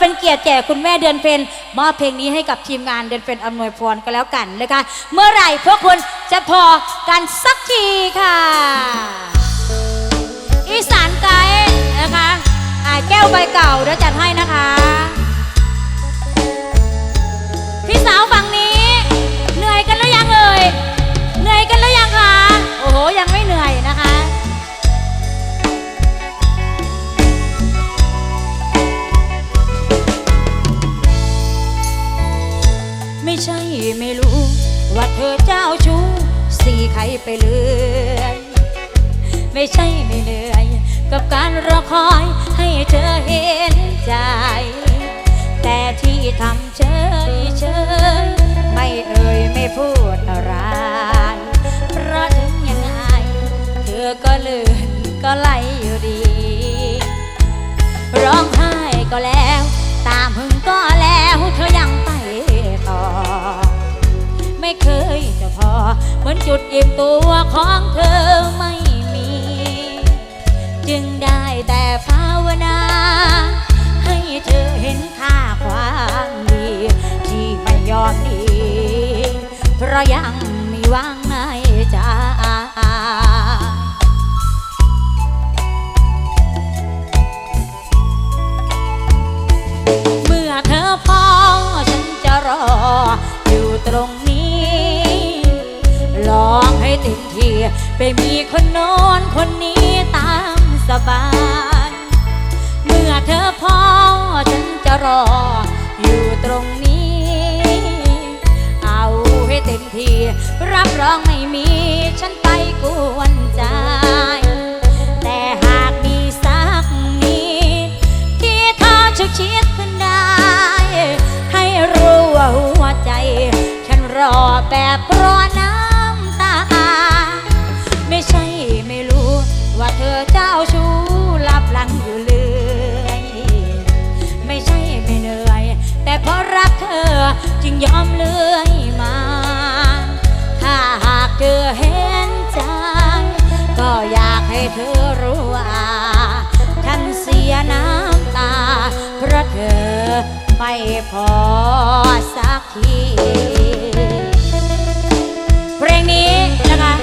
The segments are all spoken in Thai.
เป็นเกียรติแก่คุณแม่เดือนเพ็ญมอบเพลงนี้ให้กับทีมงานเดือนเพ็ญอำนวยพรก็แล้วกันนะคะ เมื่อไหร่พวกคุณจะพอกันสักทีค่ะ อีสานไกด์นะคะอาแก้วใบเก่าเดี๋ยวจัดให้นะคะ พี่สาวฝั่ง เธอเจ้าชู้สีใครไปเลยไม่ใช่ไม่เหนื่อย กับการรอคอยให้เธอเห็นใจ แต่ที่ทำเฉยเฉยไม่เอ่ยไม่พูดอะไร เพราะถึงยังไงเธอก็เลื่อนก็ไหลอยู่ดี ร้องไห้ก็แล้ว มือนจุดอิ่มตัวของเธอไม่มี จึงได้แต่ภาวนา ให้เธอเห็นค่าความดี ที่ไม่ยอมดี เพราะยังมีหวัง ห้เต็มที่ไปมีคนโน้นคนนี้ตามสบาย เมื่อเธอพอฉันจะรออยู่ตรงนี้ เอาให้เต็มที่รับรองไม่มีฉันไปกวนใจแต่หากมีสักนิดที่เธอชุกชิดขึ้นได้ ให้รู้ว่าหัวใจ ฉันรอแบบ ว่าเธอเจ้าชู้ลับหลังอยู่เลยไม่ใช่ไม่เหนื่อย แต่เพราะรักเธอจึงยอมเลื่อยมา ถ้าหากเธอเห็นใจก็อยากให้เธอรู้ว่าฉันเสียน้ำตา เพราะเธอไม่พอสักทีเพลงนี้นะคะ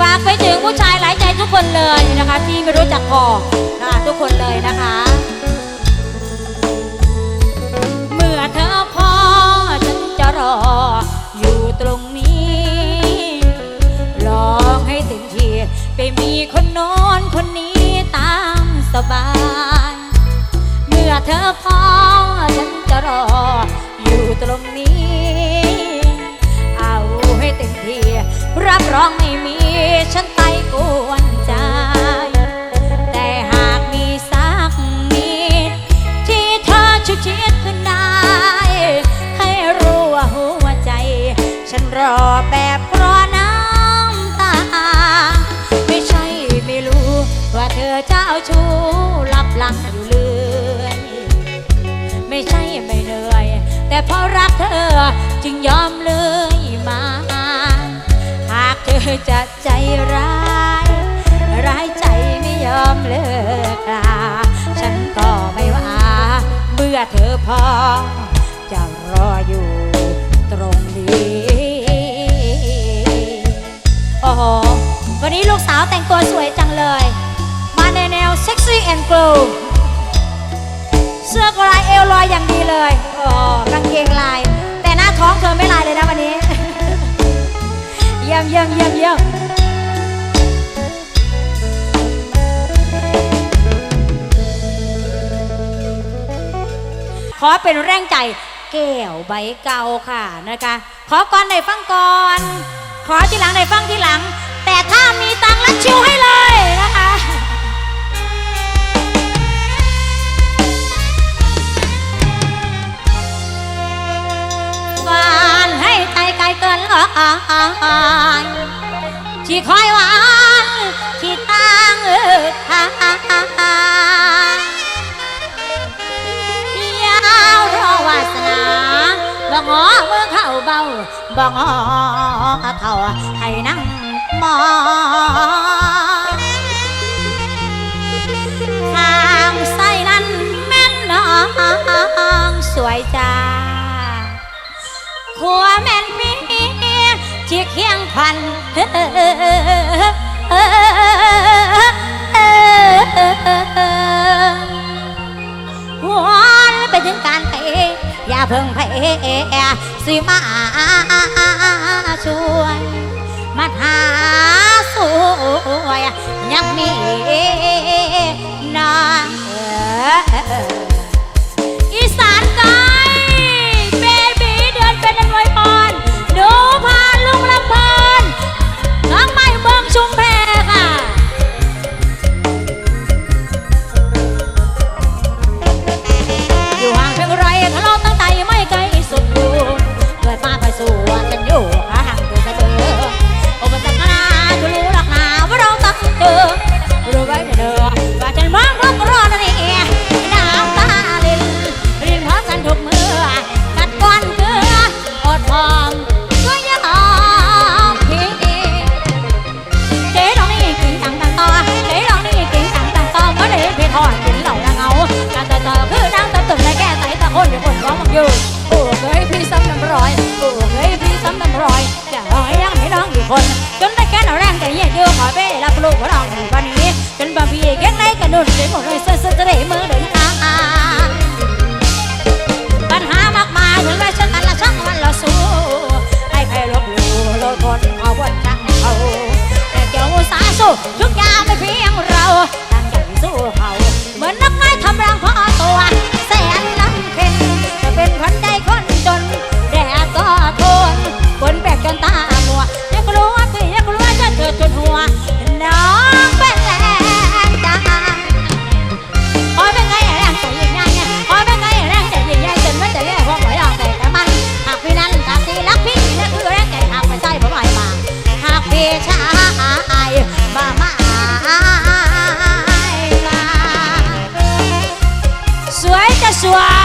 ฝากไปถึงผู้ชายหลาย คนเลยนะคะ ที่ไม่รู้จักพอนะคะทุกคนเลยนะคะ เมื่อเธอพอฉันจะรออยู่ตรงนี้ลองให้เต็มที่ไปมีคนโน้นคนนี้ตามสบาย เมื่อเธอพ อ จึงยอมเลยมา หากเธอจะใจร้าย ร้ายใจไม่ยอมเลิกลาฉันก็ไม่ว่าเมื่อเธอพอ จะรออยู่ตรงนี้โอ้โหวันนี้ลูกสาวแต่งตัวสวยจังเลย มาในแนวเซ็กซี่แอนด์กลูเสื้อกลายเอวลอยอย่างดีเลย โอ้กางเกงลาย ท้องเธอไม่ลายเลยนะวันนี้ เยี่ยมเยี่ยมเยี่ยมเยี่ยมขอเป็นแรงใจแก้วใบเก่าค่ะนะคะ ขอก่อนในฟังก่อน ขอทีหลังในฟังทีหลัง แต่ถ้ามีตังค์ บ่งอเท่าให้นั่งมองทางไส้นั้นแม่นน้องสวยจ้าขัวแม่นพี่จี๊ยเคียงพันหัวไปถึงการไปอย่าเพิ่งไป สิมาช่วยมาหาสวยยังมีนางออ abençoar.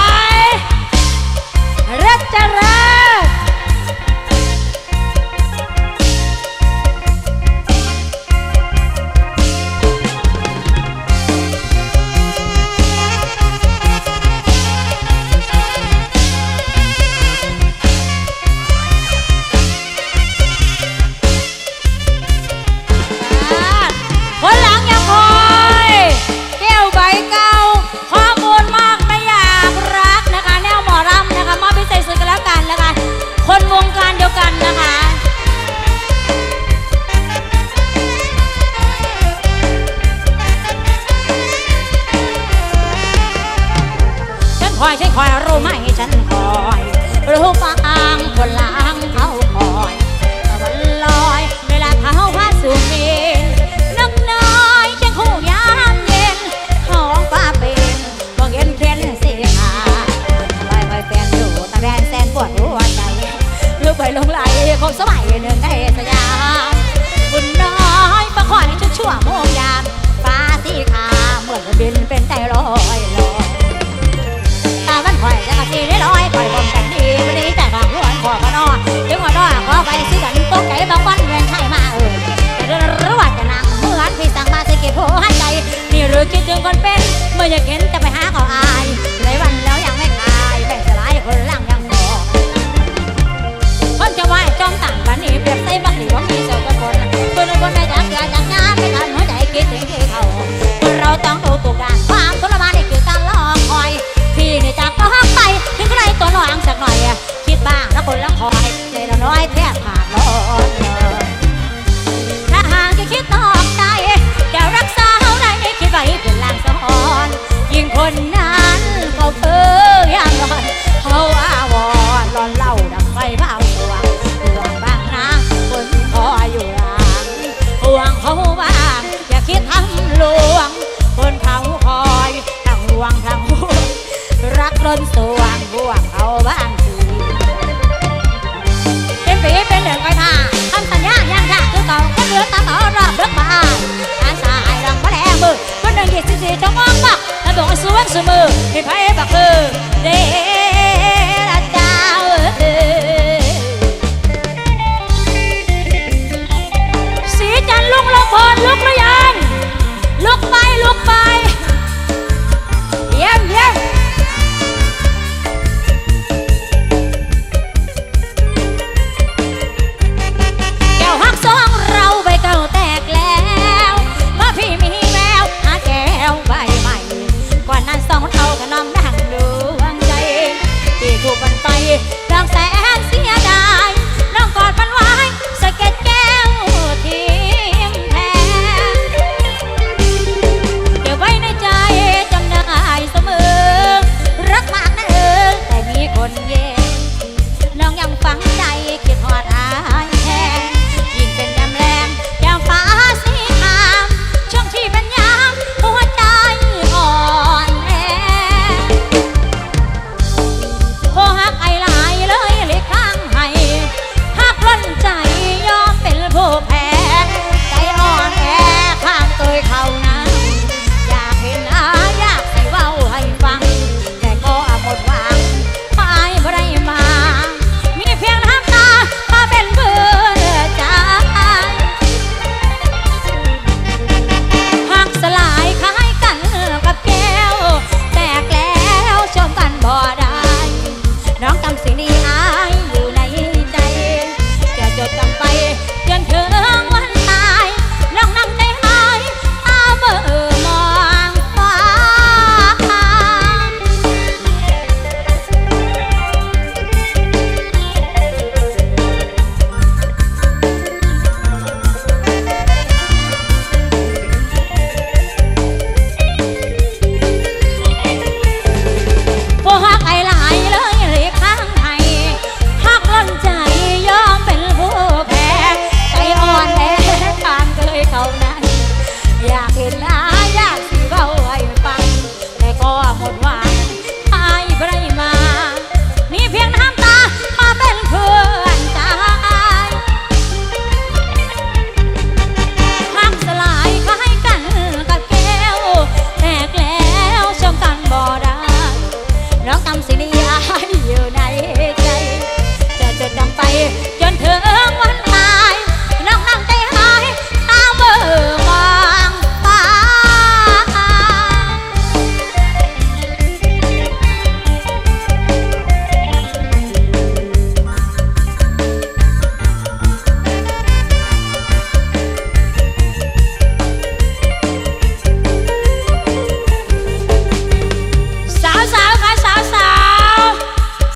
คอยฉันคอยรู้ไหมฉันคอยรู้ปางคนล้างเขาคอยตะวันลอยเวลาเขาพาสู่มีนักน้อยฉันคู่ยามเย็นห้องฟ้าเป็นบ่เย็นเพีนสีหาคอยคอแฟนอยู่ตะแบนแสนปวดหัวใจลูกไปลงไหลคงสบายหนึ่งในส บ่อยากเห็นแต่